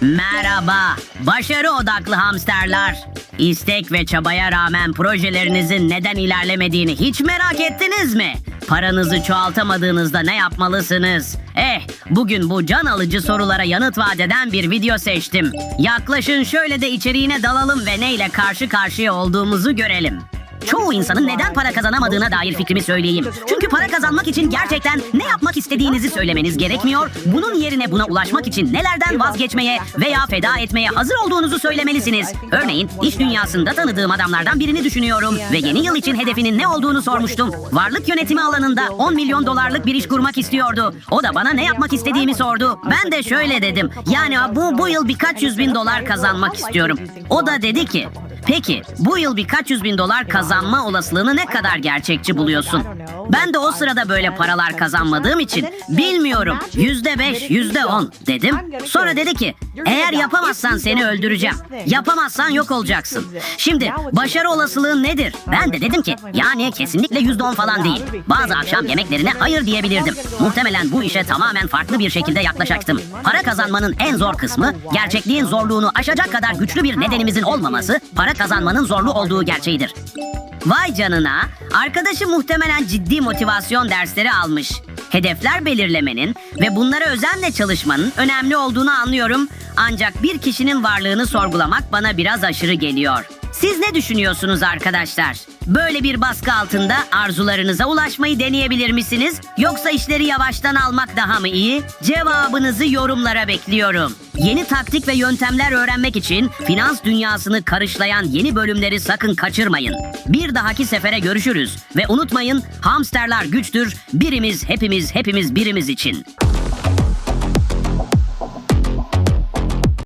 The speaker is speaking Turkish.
Merhaba, başarı odaklı hamsterlar. İstek ve çabaya rağmen projelerinizin neden ilerlemediğini hiç merak ettiniz mi? Paranızı çoğaltamadığınızda ne yapmalısınız? Eh, bugün bu can alıcı sorulara yanıt vaat eden bir video seçtim. Yaklaşın şöyle de içeriğine dalalım ve neyle karşı karşıya olduğumuzu görelim. Çoğu insanın neden para kazanamadığına dair fikrimi söyleyeyim. Çünkü para kazanmak için gerçekten ne yapmak istediğinizi söylemeniz gerekmiyor. Bunun yerine buna ulaşmak için nelerden vazgeçmeye veya feda etmeye hazır olduğunuzu söylemelisiniz. Örneğin iş dünyasında tanıdığım adamlardan birini düşünüyorum ve yeni yıl için hedefinin ne olduğunu sormuştum. Varlık yönetimi alanında 10 milyon dolarlık bir iş kurmak istiyordu. O da bana ne yapmak istediğimi sordu. Ben de şöyle dedim. Yani bu bu yıl birkaç yüz bin dolar kazanmak istiyorum. O da dedi ki Peki bu yıl birkaç yüz bin dolar kazanma olasılığını ne kadar gerçekçi buluyorsun? Ben de o sırada böyle paralar kazanmadığım için bilmiyorum. Yüzde beş, yüzde on dedim. Sonra dedi ki eğer yapamazsan seni öldüreceğim. Yapamazsan yok olacaksın. Şimdi başarı olasılığın nedir? Ben de dedim ki yani kesinlikle yüzde on falan değil. Bazı akşam yemeklerine hayır diyebilirdim. Muhtemelen bu işe tamamen farklı bir şekilde yaklaşacaktım. Para kazanmanın en zor kısmı gerçekliğin zorluğunu aşacak kadar güçlü bir nedenimizin olmaması, para kazanmanın zorlu olduğu gerçeğidir. Vay canına, arkadaşı muhtemelen ciddi motivasyon dersleri almış. Hedefler belirlemenin ve bunlara özenle çalışmanın önemli olduğunu anlıyorum. Ancak bir kişinin varlığını sorgulamak bana biraz aşırı geliyor. Siz ne düşünüyorsunuz arkadaşlar? Böyle bir baskı altında arzularınıza ulaşmayı deneyebilir misiniz? Yoksa işleri yavaştan almak daha mı iyi? Cevabınızı yorumlara bekliyorum. Yeni taktik ve yöntemler öğrenmek için finans dünyasını karışlayan yeni bölümleri sakın kaçırmayın. Bir dahaki sefere görüşürüz ve unutmayın hamsterlar güçtür, birimiz hepimiz hepimiz birimiz için.